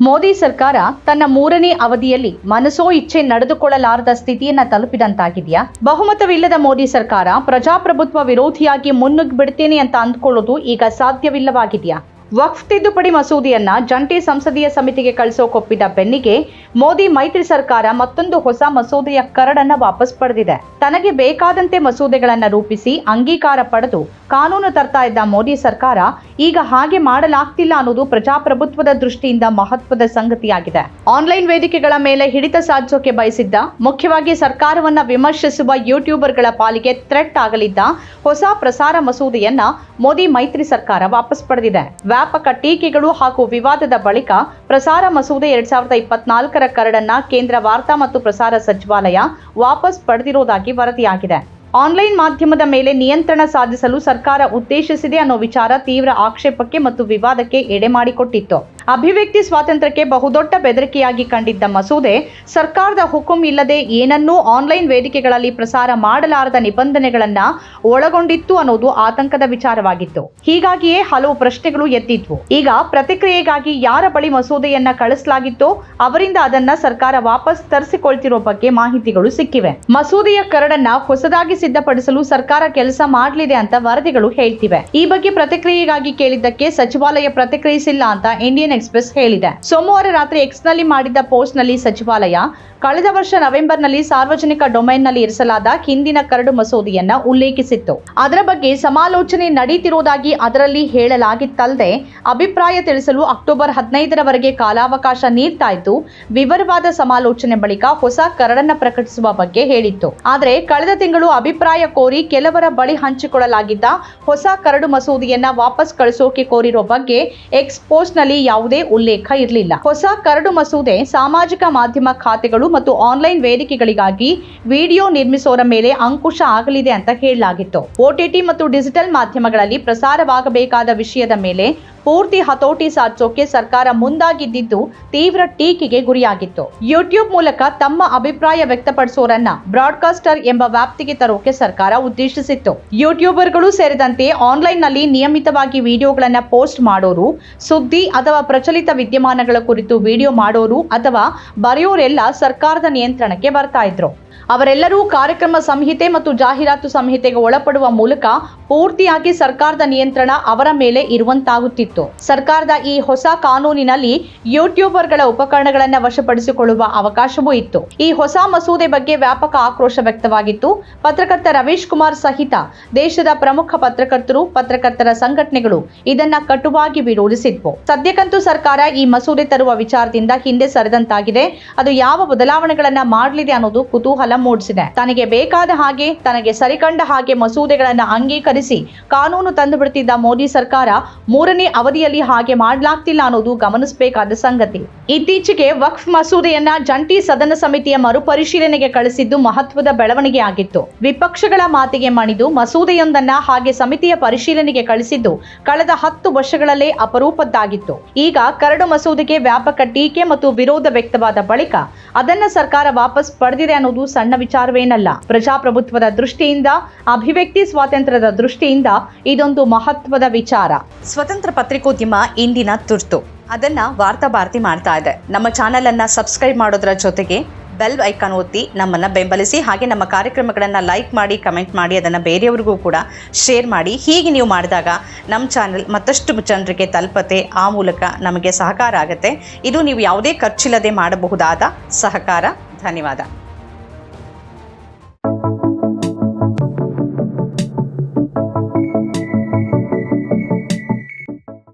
ಮೋದಿ ಸರ್ಕಾರ ತನ್ನ ಮೂರನೇ ಅವಧಿಯಲ್ಲಿ ಮನಸೋ ಇಚ್ಛೆ ನಡೆದುಕೊಳ್ಳಲಾರದ ಸ್ಥಿತಿಯನ್ನ ತಲುಪಿದಂತಾಗಿದೆಯಾ? ಬಹುಮತವಿಲ್ಲದ ಮೋದಿ ಸರ್ಕಾರ ಪ್ರಜಾಪ್ರಭುತ್ವ ವಿರೋಧಿಯಾಗಿ ಮುನ್ನುಗ್ಗಿಬಿಡ್ತೇನೆ ಅಂತ ಅಂದ್ಕೊಳ್ಳೋದು ಈಗ ಸಾಧ್ಯವಿಲ್ಲವಾಗಿದೆಯಾ? ವಕ್ಫ್ ತಿದ್ದುಪಡಿ ಮಸೂದೆಯನ್ನ ಜಂಟಿ ಸಂಸದೀಯ ಸಮಿತಿಗೆ ಕಳಿಸೋಕೊಪ್ಪಿದ ಬೆನ್ನಿಗೆ ಮೋದಿ ಮೈತ್ರಿ ಸರ್ಕಾರ ಮತ್ತೊಂದು ಹೊಸ ಮಸೂದೆಯ ಕರಡನ್ನ ವಾಪಸ್ ಪಡೆದಿದೆ. ತನಗೆ ಬೇಕಾದಂತೆ ಮಸೂದೆಗಳನ್ನ ರೂಪಿಸಿ ಅಂಗೀಕಾರ ಪಡೆದು ಕಾನೂನು ತರ್ತಾ ಇದ್ದ ಮೋದಿ ಸರ್ಕಾರ ಈಗ ಹಾಗೆ ಮಾಡಲಾಗ್ತಿಲ್ಲ ಅನ್ನೋದು ಪ್ರಜಾಪ್ರಭುತ್ವದ ದೃಷ್ಟಿಯಿಂದ ಮಹತ್ವದ ಸಂಗತಿಯಾಗಿದೆ. ಆನ್ಲೈನ್ ವೇದಿಕೆಗಳ ಮೇಲೆ ಹಿಡಿತ ಸಾಧಿಸೋಕೆ ಬಯಸಿದ್ದ, ಮುಖ್ಯವಾಗಿ ಸರ್ಕಾರವನ್ನ ವಿಮರ್ಶಿಸುವ ಯೂಟ್ಯೂಬರ್ಗಳ ಪಾಲಿಗೆ ಥ್ರೆಟ್ ಆಗಲಿದ್ದ ಹೊಸ ಪ್ರಸಾರ ಮಸೂದೆಯನ್ನ ಮೋದಿ ಮೈತ್ರಿ ಸರ್ಕಾರ ವಾಪಸ್ ಪಡೆದಿದೆ. ವ್ಯಾಪಕ ಟೀಕೆಗಳು ಹಾಗೂ ವಿವಾದದ ಬಳಿಕ ಪ್ರಸಾರ ಮಸೂದೆ ಎರಡ್ ಸಾವಿರದ ಇಪ್ಪತ್ನಾಲ್ಕರ ಕರಡನ್ನ ಕೇಂದ್ರ ವಾರ್ತಾ ಮತ್ತು ಪ್ರಸಾರ ಸಚಿವಾಲಯ ವಾಪಸ್ ಪಡೆದಿರುವುದಾಗಿ ವರದಿಯಾಗಿದೆ. ಆನ್ಲೈನ್ ಮಾಧ್ಯಮದ ಮೇಲೆ ನಿಯಂತ್ರಣ ಸಾಧಿಸಲು ಸರ್ಕಾರ ಉದ್ದೇಶಿಸಿದೆ ಅನ್ನೋ ವಿಚಾರ ತೀವ್ರ ಆಕ್ಷೇಪಕ್ಕೆ ಮತ್ತು ವಿವಾದಕ್ಕೆ ಎಡೆ ಮಾಡಿಕೊಟ್ಟಿತ್ತು. ಅಭಿವ್ಯಕ್ತಿ ಸ್ವಾತಂತ್ರ್ಯಕ್ಕೆ ಬಹುದೊಡ್ಡ ಬೆದರಿಕೆಯಾಗಿ ಕಂಡಿದ್ದ ಮಸೂದೆ ಸರ್ಕಾರದ ಹುಕುಂ ಇಲ್ಲದೆ ಏನನ್ನೂ ಆನ್ಲೈನ್ ವೇದಿಕೆಗಳಲ್ಲಿ ಪ್ರಸಾರ ಮಾಡಲಾರದ ನಿಬಂಧನೆಗಳನ್ನ ಒಳಗೊಂಡಿತ್ತು ಅನ್ನೋದು ಆತಂಕದ ವಿಚಾರವಾಗಿತ್ತು. ಹೀಗಾಗಿಯೇ ಹಲವು ಪ್ರಶ್ನೆಗಳು ಎತ್ತಿದ್ವು ಈಗ ಪ್ರತಿಕ್ರಿಯೆಗಾಗಿ ಯಾರ ಬಳಿ ಮಸೂದೆಯನ್ನ ಕಳಿಸಲಾಗಿತ್ತೋ ಅವರಿಂದ ಅದನ್ನ ಸರ್ಕಾರ ವಾಪಸ್ ತರಿಸಿಕೊಳ್ತಿರೋ ಬಗ್ಗೆ ಮಾಹಿತಿಗಳು ಸಿಕ್ಕಿವೆ. ಮಸೂದೆಯ ಕರಡನ್ನ ಹೊಸದಾಗಿ ಸಿದ್ಧಪಡಿಸಲು ಸರ್ಕಾರ ಕೆಲಸ ಮಾಡಲಿದೆ ಅಂತ ವರದಿಗಳು ಹೇಳ್ತಿವೆ. ಈ ಬಗ್ಗೆ ಪ್ರತಿಕ್ರಿಯೆಗಾಗಿ ಕೇಳಿದ್ದಕ್ಕೆ ಸಚಿವಾಲಯ ಪ್ರತಿಕ್ರಿಯಿಸಿಲ್ಲ ಅಂತ ಇಂಡಿಯನ್ ಎಕ್ಸ್ಪ್ರೆಸ್ ಹೇಳಿದೆ. ಸೋಮವಾರ ರಾತ್ರಿ ಎಕ್ಸ್ನಲ್ಲಿ ಮಾಡಿದ್ದ ಪೋಸ್ಟ್ನಲ್ಲಿ ಸಚಿವಾಲಯ, ಕಳೆದ ವರ್ಷ ನವೆಂಬರ್ನಲ್ಲಿ ಸಾರ್ವಜನಿಕ ಡೊಮೈನ್ನಲ್ಲಿ ಇರಿಸಲಾದ ಹಿಂದಿನ ಕರಡು ಮಸೂದೆಯನ್ನ ಉಲ್ಲೇಖಿಸಿತ್ತು. ಅದರ ಬಗ್ಗೆ ಸಮಾಲೋಚನೆ ನಡೀತಿರುವುದಾಗಿ ಅದರಲ್ಲಿ ಹೇಳಲಾಗಿತ್ತಲ್ಲದೆ, ಅಭಿಪ್ರಾಯ ತಿಳಿಸಲು ಅಕ್ಟೋಬರ್ ಹದಿನೈದರವರೆಗೆ ಕಾಲಾವಕಾಶ ನೀಡ್ತಾ ಇದ್ದು ವಿವರವಾದ ಸಮಾಲೋಚನೆ ಬಳಿಕ ಹೊಸ ಕರಡನ್ನ ಪ್ರಕಟಿಸುವ ಬಗ್ಗೆ ಹೇಳಿತ್ತು. ಆದರೆ, ಕಳೆದ ತಿಂಗಳು ಅಭಿಪ್ರಾಯ ಕೋರಿ ಕೆಲವರ ಬಳಿ ಹಂಚಿಕೊಳ್ಳಲಾಗಿದ್ದ ಹೊಸ ಕರಡು ಮಸೂದೆಯನ್ನ ವಾಪಸ್ ಕಳಿಸೋಕೆ ಕೋರಿರೋ ಬಗ್ಗೆ ಎಕ್ಸ್ ಪೋಸ್ಟ್ನಲ್ಲಿ ಯಾವುದೇ ಉಲ್ಲೇಖ ಇರಲಿಲ್ಲ. ಹೊಸ ಕರಡು ಮಸೂದೆ ಸಾಮಾಜಿಕ ಮಾಧ್ಯಮ ಖಾತೆಗಳು ಮತ್ತು ಆನ್ಲೈನ್ ವೇದಿಕೆಗಳಿಗಾಗಿ ವಿಡಿಯೋ ನಿರ್ಮಿಸೋರ ಮೇಲೆ ಅಂಕುಶ ಆಗಲಿದೆ ಅಂತ ಹೇಳಲಾಗಿತ್ತು. ಓಟಿಟಿ ಮತ್ತು ಡಿಜಿಟಲ್ ಮಾಧ್ಯಮಗಳಲ್ಲಿ ಪ್ರಸಾರವಾಗಬೇಕಾದ ವಿಷಯದ ಮೇಲೆ ಪೂರ್ತಿ ಹತೋಟಿ ಸಾಧಿಸೋಕೆ ಸರ್ಕಾರ ಮುಂದಾಗಿದ್ದಿದ್ದು ತೀವ್ರ ಟೀಕೆಗೆ ಗುರಿಯಾಗಿತ್ತು. ಯೂಟ್ಯೂಬ್ ಮೂಲಕ ತಮ್ಮ ಅಭಿಪ್ರಾಯ ವ್ಯಕ್ತಪಡಿಸೋರನ್ನ ಬ್ರಾಡ್ಕಾಸ್ಟರ್ ಎಂಬ ವ್ಯಾಪ್ತಿಗೆ ತರೋಕೆ ಸರ್ಕಾರ ಉದ್ದೇಶಿಸಿತ್ತು. ಯೂಟ್ಯೂಬರ್ಗಳು ಸೇರಿದಂತೆ ಆನ್ಲೈನ್ನಲ್ಲಿ ನಿಯಮಿತವಾಗಿ ವಿಡಿಯೋಗಳನ್ನ ಪೋಸ್ಟ್ ಮಾಡೋರು, ಸುದ್ದಿ ಅಥವಾ ಪ್ರಚಲಿತ ವಿದ್ಯಮಾನಗಳ ಕುರಿತು ವಿಡಿಯೋ ಮಾಡೋರು ಅಥವಾ ಬರೆಯೋರೆಲ್ಲ ಸರ್ಕಾರದ ನಿಯಂತ್ರಣಕ್ಕೆ ಬರ್ತಾ ಇದ್ರು. ಅವರೆಲ್ಲರೂ ಕಾರ್ಯಕ್ರಮ ಸಂಹಿತೆ ಮತ್ತು ಜಾಹೀರಾತು ಸಂಹಿತೆಗೆ ಒಳಪಡುವ ಮೂಲಕ ಪೂರ್ತಿಯಾಗಿ ಸರ್ಕಾರದ ನಿಯಂತ್ರಣ ಅವರ ಮೇಲೆ ಇರುವಂತಾಗುತ್ತಿತ್ತು. ಸರ್ಕಾರದ ಈ ಹೊಸ ಕಾನೂನಿನಲ್ಲಿ ಯೂಟ್ಯೂಬರ್ಗಳ ಉಪಕರಣಗಳನ್ನು ವಶಪಡಿಸಿಕೊಳ್ಳುವ ಅವಕಾಶವೂ ಇತ್ತು. ಈ ಹೊಸ ಮಸೂದೆ ಬಗ್ಗೆ ವ್ಯಾಪಕ ಆಕ್ರೋಶ ವ್ಯಕ್ತವಾಗಿತ್ತು. ಪತ್ರಕರ್ತ ರವೀಶ್ ಕುಮಾರ್ ಸಹಿತ ದೇಶದ ಪ್ರಮುಖ ಪತ್ರಕರ್ತರು, ಪತ್ರಕರ್ತರ ಸಂಘಟನೆಗಳು ಇದನ್ನ ಕಟುವಾಗಿ ವಿರೋಧಿಸಿದ್ವು. ಸದ್ಯಕ್ಕಂತೂ ಸರ್ಕಾರ ಈ ಮಸೂದೆ ತರುವ ವಿಚಾರದಿಂದ ಹಿಂದೆ ಸರಿದಂತಾಗಿದೆ. ಅದು ಯಾವ ಬದಲಾವಣೆಗಳನ್ನ ಮಾಡಲಿದೆ ಅನ್ನೋದು ಕುತೂಹಲ ಮೂಡಿಸಿದೆ ತನಗೆ ಬೇಕಾದ ಹಾಗೆ, ತನಗೆ ಸರಿಕಂಡ ಹಾಗೆ ಮಸೂದೆಗಳನ್ನ ಅಂಗೀಕರಿಸಿ ಕಾನೂನು ತಂದು ಬಿಡ್ತಿದ್ದ ಮೋದಿ ಸರ್ಕಾರ ಮೂರನೇ ಅವಧಿಯಲ್ಲಿ ಹಾಗೆ ಮಾಡಲಾಗ್ತಿಲ್ಲ ಅನ್ನೋದು ಗಮನಿಸಬೇಕಾದ ಸಂಗತಿ. ಇತ್ತೀಚೆಗೆ ವಕ್ಫ್ ಮಸೂದೆಯನ್ನ ಜಂಟಿ ಸದನ ಸಮಿತಿಯ ಮರುಪರಿಶೀಲನೆಗೆ ಕಳಿಸಿದ್ದು ಮಹತ್ವದ ಬೆಳವಣಿಗೆ ಆಗಿತ್ತು. ವಿಪಕ್ಷಗಳ ಮಾತಿಗೆ ಮಣಿದು ಮಸೂದೆಯೊಂದನ್ನ ಹಾಗೆ ಸಮಿತಿಯ ಪರಿಶೀಲನೆಗೆ ಕಳಿಸಿದ್ದು ಕಳೆದ ಹತ್ತು ವರ್ಷಗಳಲ್ಲೇ ಅಪರೂಪದ್ದಾಗಿತ್ತು. ಈಗ ಕರಡು ಮಸೂದೆಗೆ ವ್ಯಾಪಕ ಟೀಕೆ ಮತ್ತು ವಿರೋಧ ವ್ಯಕ್ತವಾದ ಬಳಿಕ ಅದನ್ನ ಸರ್ಕಾರ ವಾಪಸ್ ಪಡೆದಿದೆ ಅನ್ನೋದು ಸಣ್ಣ ವಿಚಾರವೇನಲ್ಲ. ಪ್ರಜಾಪ್ರಭುತ್ವದ ದೃಷ್ಟಿಯಿಂದ, ಅಭಿವ್ಯಕ್ತಿ ಸ್ವಾತಂತ್ರ್ಯದ ದೃಷ್ಟಿಯಿಂದ ಇದೊಂದು ಮಹತ್ವದ ವಿಚಾರ. ಸ್ವತಂತ್ರ ಪತ್ರಿಕೋದ್ಯಮ ಇಂದಿನ ತುರ್ತು. ಅದನ್ನ ವಾರ್ತಾ ಭಾರತಿ ಮಾಡ್ತಾ ಇದೆ. ನಮ್ಮ ಚಾನೆಲ್ ಅನ್ನ ಸಬ್ಸ್ಕ್ರೈಬ್ ಮಾಡೋದ್ರ ಜೊತೆಗೆ ಬೆಲ್ ಐಕಾನ್ ಒತ್ತಿ ನಮ್ಮನ್ನು ಬೆಂಬಲಿಸಿ, ಹಾಗೆ ನಮ್ಮ ಕಾರ್ಯಕ್ರಮಗಳನ್ನು ಲೈಕ್ ಮಾಡಿ ಕಮೆಂಟ್ ಮಾಡಿ, ಅದನ್ನು ಬೇರೆಯವ್ರಿಗೂ ಕೂಡ ಶೇರ್ ಮಾಡಿ. ಹೀಗೆ ನೀವು ಮಾಡಿದಾಗ ನಮ್ಮ ಚಾನೆಲ್ ಮತ್ತಷ್ಟು ಜನರಿಗೆ ತಲುಪತೆ ಆ ಮೂಲಕ ನಮಗೆ ಸಹಕಾರ ಆಗುತ್ತೆ. ಇದು ನೀವು ಯಾವುದೇ ಖರ್ಚಿಲ್ಲದೆ ಮಾಡಬಹುದಾದ ಸಹಕಾರ. ಧನ್ಯವಾದ.